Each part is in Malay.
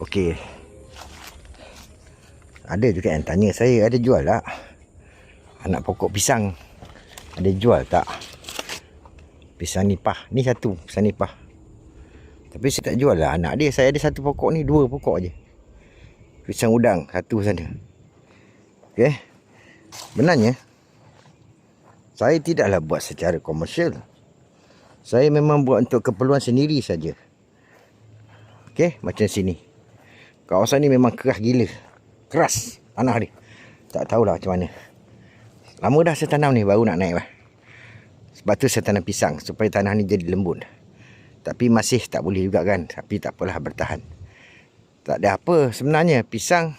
Okey. Ada juga yang tanya saya ada jual tak? Anak pokok pisang. Ada jual tak? Pisang nipah. Ni satu pisang nipah. Tapi saya tak jual lah anak dia. Saya ada satu pokok ni, dua pokok je. Pisang udang, satu sana. Okey. Benarnya, saya tidaklah buat secara komersial. Saya memang buat untuk keperluan sendiri saja. Okey, macam sini. Kawasan ni memang keras gila. Keras tanah dia. Tak tahulah macam mana. Lama dah saya tanam ni, baru nak naik lah. Sebab tu saya tanam pisang supaya tanah ni jadi lembut. Tapi masih tak boleh juga kan. Tapi tak apalah bertahan. Tak ada apa sebenarnya. Pisang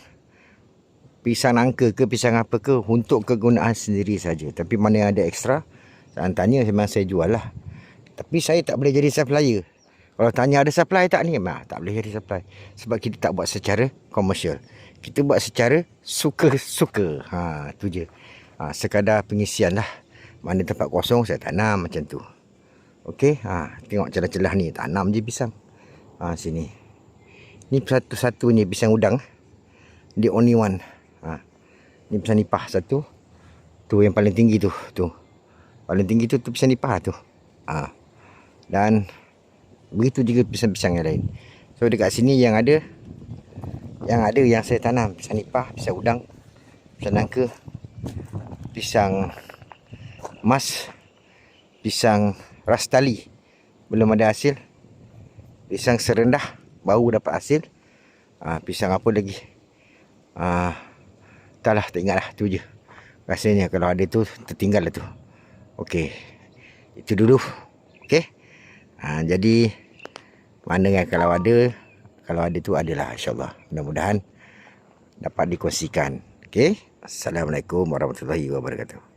pisang nangka ke pisang apa ke untuk kegunaan sendiri saja. Tapi mana yang ada ekstra, saya tanya memang saya jual lah. Tapi saya tak boleh jadi supplier. Kalau tanya ada supply tak ni? Nah, tak boleh jadi supply. Sebab kita tak buat secara komersial. Kita buat secara suka-suka. Ha, tu je. Ha, sekadar pengisian lah. Mana tempat kosong saya tanam macam tu. Okey, ha, tengok celah-celah ni. Tanam je pisang. Ha, sini. Ni satu-satunya pisang udang. The only one. Ha. Ni pisang nipah satu. Tu yang paling tinggi tu. Tu. Paling tinggi tu, tu pisang nipah tu. Ha. Dan begitu juga pisang-pisang yang lain. So dekat sini yang ada yang ada yang saya tanam pisang nipah, pisang udang, pisang nangka, pisang emas, pisang rastali belum ada hasil. Pisang serendah baru dapat hasil. Ah pisang apa lagi? Ah taklah tak ingatlah tu je. Rasanya kalau ada tu tertinggal lah tu. Okey. Itu dulu. Okey. Ha, jadi mana kan kalau ada kalau ada tu adalah insyaallah. Mudah-mudahan dapat dikongsikan. Okey. Assalamualaikum warahmatullahi wabarakatuh.